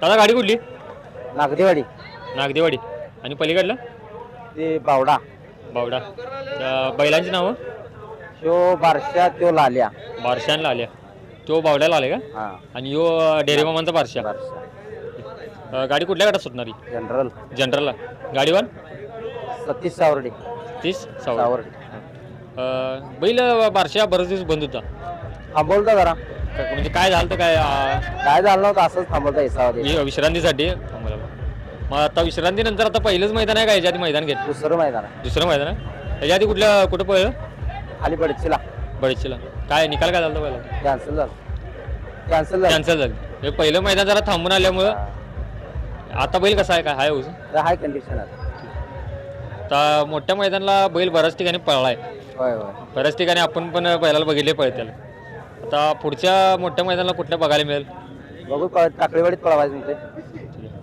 दादा गाडी कुठली? नागदेवाडी. नागदेवाडी. आणि पलीकडलं? ते बावडा. बावडा. त्या बैलांची नावं? शो बारशा त्यो लाल्या. बारशांना आल्या तो बावड्याला आले का? हा. आणि यो डेरे मामांचा बारशा. बारशा. अं, गाडी कुठल्या गाडात सुटणारी? जनरल. जनरलला. गाडीवान सतीश सावर्डे. तीस सावर सावर्डे. बैल बारशा बरेच दिवस बंद होता. थांबवलं जरा. का- म्हणजे काय झालं तर काय काय झालं नव्हतं असंच थांबवता इसावते वि- विश्रांतीसाठी? थांबवलं. मग आता विश्रांतीनंतर आता पहिलंच मैदान आहे का? याच्या आधी मैदान घेत दुसरं मैदान आहे. दुसरं मैदान आहे? त्याच्या आधी कुठल्या कुठं पळलं? खाली पडचिला बडीचीला. काय निकाल काय झाला पहिला? कॅन्सल झालं. कॅन्सल झालं. कॅन्सल झालं. हे पहिलं मैदान जरा थांबून आल्यामुळं आता बैल कसा आहे? काय हाय उस तर हाय कंडिशन आहे. आता मोठ्या मैदानाला बैल बऱ्याच ठिकाणी पळलाय. होय होय. बऱ्याच ठिकाणी आपण पण बैलाला बघितले पळत्याला आता पुढच्या मोठ्या मैदानाला कुठल्या बघायला मिळेल? बघू टाकळीवाडीत पळवायचं म्हणते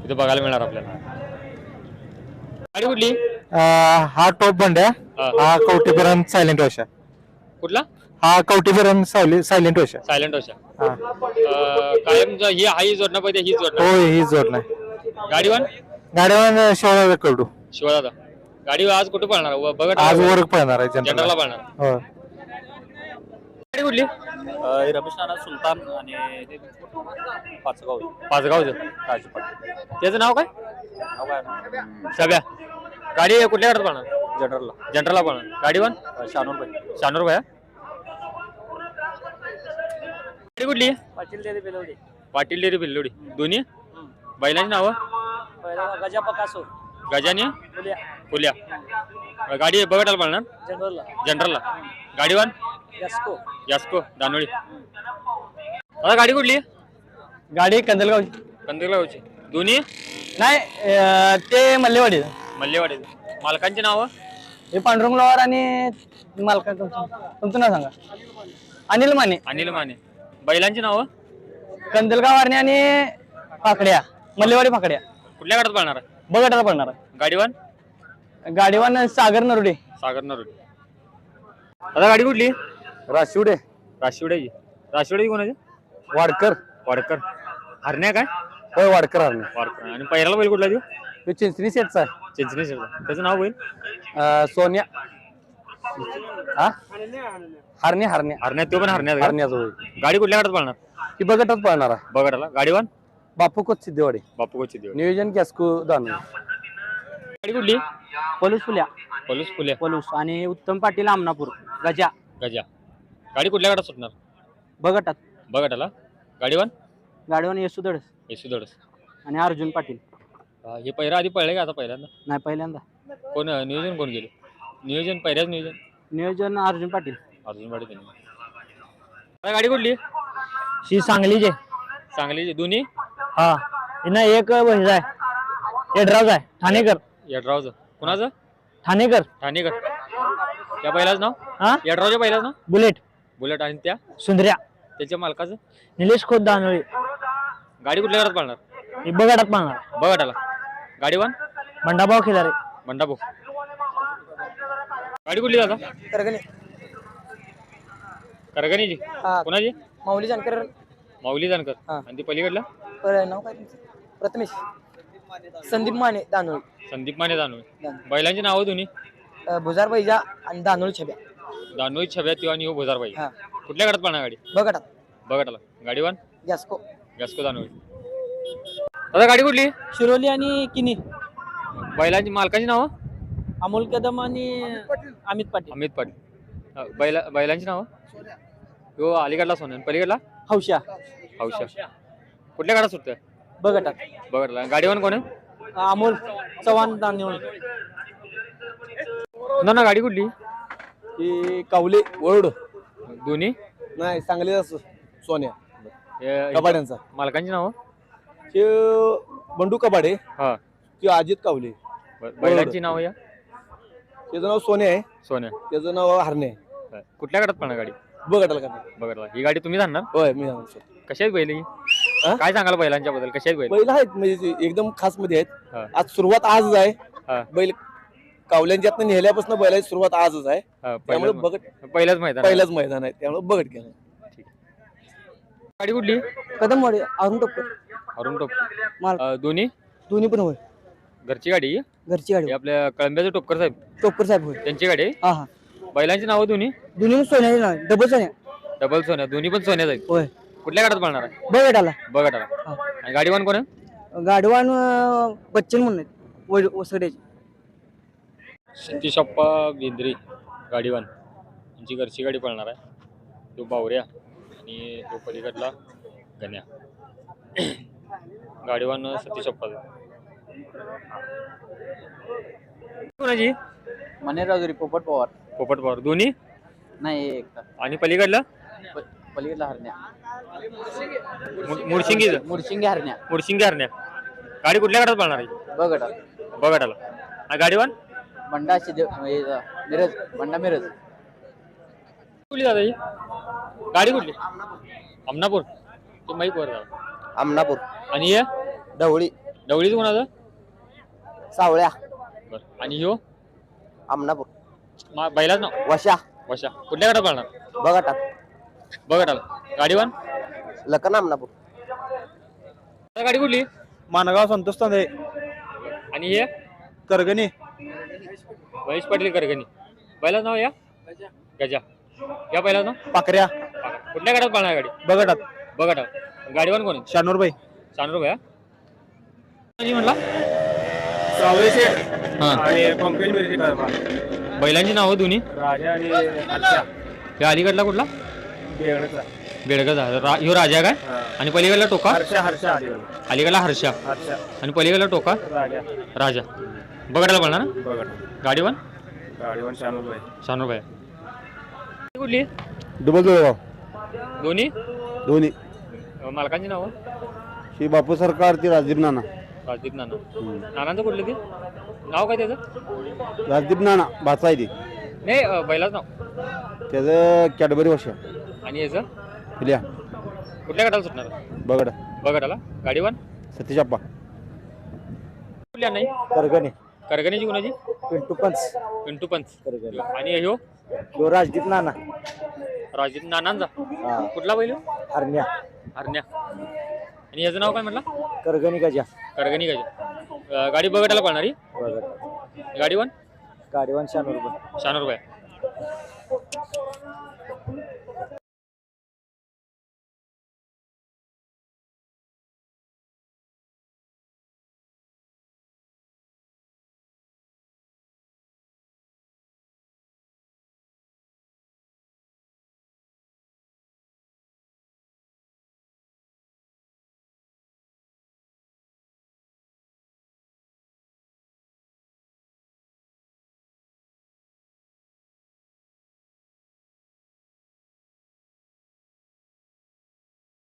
तिथे बघायला मिळणार आपल्याला. गाडी कुठली? हा टॉप बंड्या हा. हा कवटीपर्यंत सायलेंट वशा कुठला? हा कवटीपर्यंत सायलेंट वशा सायलेंट अशा हा. कायम ज- ही हाही जोडणं पाहिजे ही जोडणं होय ही जोड नाही गाडीवान? गाड्यावर शिवाय कडू शिवदादा गाडी आज कुठे पळणार? व- बघत आज वर्ग पळणार आहे जनरलला जनरल पळणार. हो. गाडी कुठली? रमेश नाना सुलतान आणि पाचगाव. पाचगावचं राजू पाटील त्याचं नाव काय? नाव काय? सगळ्या गाडी कुठल्या गाडीत पळणार? जनरलला. जनरलला पळणार. गाडीवान शानूर भाई. शानूर भया गाडी कुठली? पाटील ते बेलवडी. पाटील डेरी बिल्लोडी दोन्ही? बैलांची नावं? गजा पकासो. गजानी? बोलिया फुल्या. गाडी बघटाला पळणार? जनरलला. जनरलला. गाडीवान यास्को. यास्को दानोळी. आता गाडी कुठली? गाडी कंदलगाव कंदगलावची दोन्ही? नाही ते मल्लेवाडी. मल्लेवाडी. मालकांची नावं? हे पांडुरंग लोहार आणि मालका तुमचं नाव सांगा. अनिल माने. अनिल माने. बैलांची नावं? कंदलगाव आणि पाकड्या मल्लेवाडी पाकड्या कुठल्या गाडात पळणार आहे? बघटाला पडणार गाडीवान? गाडीवान सागर नरुडे. सागर नरोडी. आता गाडी कुठली? राशिवडे. राशिवड्याची राशिवड्याची कोणाची? वाडकर. वाडकर. हरण्या काय? होय वाडकर हरणे वाडकर. आणि पहिल्याला बैल कुठला देऊ तो? चिंचणी सेटचा आहे. चिंचणी शिरला त्याचं नाव बैल? अं, सोन्या. हा? हरणे हरणे हरण्यात तो पण हरण्यात का? हरण्याचं होय. गाडी कुठल्या गाडात पळणार? ती बघतच पळणार आहे. बघायला गाडीवान बापू कोच सिद्धेवाडी. बापू कोची देव नियोजन कॅस्को दानवे. गाडी कुठली? पलूस फुल्या. पलूस फुल्या. पलूस. आणि उत्तम पाटील आमनापूर. गजा. गजा. गाडी कुठल्या गाडात सुटणार? बघटात बघायला गाडीवान गाडीवर येसुदड येसू दडस आणि अर्जुन पाटील. हे पहिला आधी पळले का आता पहिल्यांदा? नाही पहिल्यांदा. कोण नियोजन कोण गेले नियोजन पहिल्याच नियोजन? नियोजन अर्जुन पाटील. अर्जुन आता गाडी कुठली? ही सांगलीचे. चांगली दोन्ही? हा. हिना एक बहिज आहे. एड्राव आहे. ठाणेकर. यड्रावचं. कुणाचं? ठाणेकर. ठाणेकर. त्या पहिलाच नाव? हा? यड्रावच्या पहिलाच नाव? बुलेट. बुलेट आणि त्या? सुंदर्या. त्याच्या मालकाचं? निलेश खोत दानोळी गाडी कुठल्या घरात पाळणार? ही बघाटात पाहणार बघाटाला. गाडीवान बंडाभाऊ खिलारे. बंडाभाऊ. गाडी कुठली दादा? करगणे. करगणीची. हा. कोणाची? माऊली जानकर. माऊली जानकर. हा. आणि ती पलीकडला? नाव काय तुमचं? प्रथमेश. संदीप माने दानोळी संदीप माने दानोळी दानोळी. बैलांची नावं दोन्ही? भुजार बैजा आणि दानोळी छब्या. दानोळी छब्या किंवा आणि भुजार बाई हा. कुठल्या गाडात पाळणार गाडी? बघाटात बघाटाला गाडीवान गॅस्को. गॅस्को दानोळी दादा गाडी कुठली? शिरोली आणि किनी. बैलांची मालकाची नावं? अमोल कदम आणि अमित पाटील. अमित पाटील. अ, बैला बैलांची नावं? हो अलीकडला सोन्या. पलीकडला? हौशा. हौशा. कुठल्या गाडात सुटतोय? बघटात बघाटला गाडीवान कोण आहे? अमोल चव्हाण ना ना गाडी कुठली? ही कावले वळड दोन्ही? नाही सांगलीचा सोन्या. हे- कबाड्यांचा. मालकांची नावं? ते बंडू कबाडे. हा. ते अजित कावले. बैलांची नावं या? त्याचं नाव सोने आहे. सोन्या. त्याचं नाव हरणे. आहे. कुठल्या गाडात पाहणार गाडी? बघाटाला करणार. बघायला ही गाडी तुम्ही जाणार होय मी सांगतो. कशा आहेत बैल ही? हा? काय सांगाल बैलांच्या बद्दल कशा आहेत बैल? बैल आहेत म्हणजे ते एकदम खासमध्ये हा. आहेत आज सुरुवात आजच हा. आहे बैल कावल्यांच्यात नेल्यापासून बैलाची सुरुवात आजच आहे. हा, त्यामुळे पहिलंच बघत पहिल्याच मैदान पहिलंच मैदान आहे. त्यामुळे बघत गेलं. गाडी कुठली? कदम अरुण टप्पर अरुण टोप. माल अं, दोन्ही? दोन्ही पण होय. घरची गाडी? आहे घरची गाडी हे आपल्या कळंब्याचे टोपकर साहेब. टोपर साहेब होय. त्यांची गाडी? आहे हा हा. बैलांची नावं दोन्ही? दोन्ही पण सोन्याचे ना डबल सोन्या. डबल सोन्या. दोन्ही पण सोन्याच आहेत. होय. कुठल्या गाडात पळणार आहे? बघ गटाला बघा टाका हा. आणि गाडीवान कोण आहे? गाडवान अं, बच्चन म्हणून आहेत. वड- सतीशप्पा बेंद्रे गाडीवान. यांची घरची गाडी पळणार आहे. तो बावऱ्या आणि तो पलीकडला गण्या. गाडीवान सतीशप्पा कोणाची? मने राजुरी पोपट पवार. पोपट पवार. दोन्ही? नाही एक आणि पलीकडला? पलीकडला हरण्या. मु- मुरशिंगीचं मुरशिंगे हरण्या. मुरशिंगी हरण्या. गाडी कुठल्या गाडात पळणार आहे? बघा टाला आणि गाडीवान? बंडा शिदेव मिरज बंडा मिरज. कुठली दादा गाडी कुठली? अमनापूर. ते माईक वर जाऊ. आमनापूर आणि हे? ढवळी. डवळीचं कोणाचं सावळ्या. बरं. आणि ह्यो? आमनापूर मा- बैलाच नाव? वशा. वशा. कुठल्या गाडात पळणार? बघा बघा टाला गाडीवान लखन आमनापूर आता गाडी कुठली? मानगाव संतोष तांदळे आणि हे? करगणी. महेश पाटील करगणी. बैलाच नाव या? गजा. या बैलाच नाव? पाकऱ्या. कुठल्या गाडात पळणार गाडी? बघटात बघा टाला गाडीवान कोण आहे? शानूरबाई चांदूर भया म्हटला हा? आणि पंकज मिरची बैलांची नावं दोन्ही? राजा आणि हर्षा या अलीकडला कुठला? बेगडचा बेडगाचा रा ह्यो राजा काय? आणि पलीकडला टोका? हर्षा हर्षा अलीकडला हर्षा. हर्षा. आणि पलीकडला टोका? राजा. राजा. बघायला पडणार ना? बघट गाडीवान गाडीवर शानूर भया कुठली? डबल जोडगाव दोन्ही दोन्ही अं, मालकांची नावं? ही बापू सरकार ती राजदीप नाना. राजदीप नाना. नानांचं कुठलं ते नाव काय त्याचं? राजदीप नाना भाचा आहे ती नाही अं, बैलाचं नाव. त्याचं कॅडबरी वर्ष आणि याचं? फिल्या कुठल्या गटाला सुटणार? बघड बघाटाला गाडीवान सतीश अप्पा. कुठल्या नाही? करगणी करगणीची कुणाची? पिंटू पंच. पिंटू पंच. आणि ह्यो तो राजदीप नाना. राजदीप नानांचा. कुठला बैल ह्यो? हरण्या. हरण्या. आणि याचं नाव काय म्हटलं? करगणी गजा. करगणी काय गाडी बघटाला पळणारी बघड गाडीवान गाडीवान शानूरबाई शानूर बाय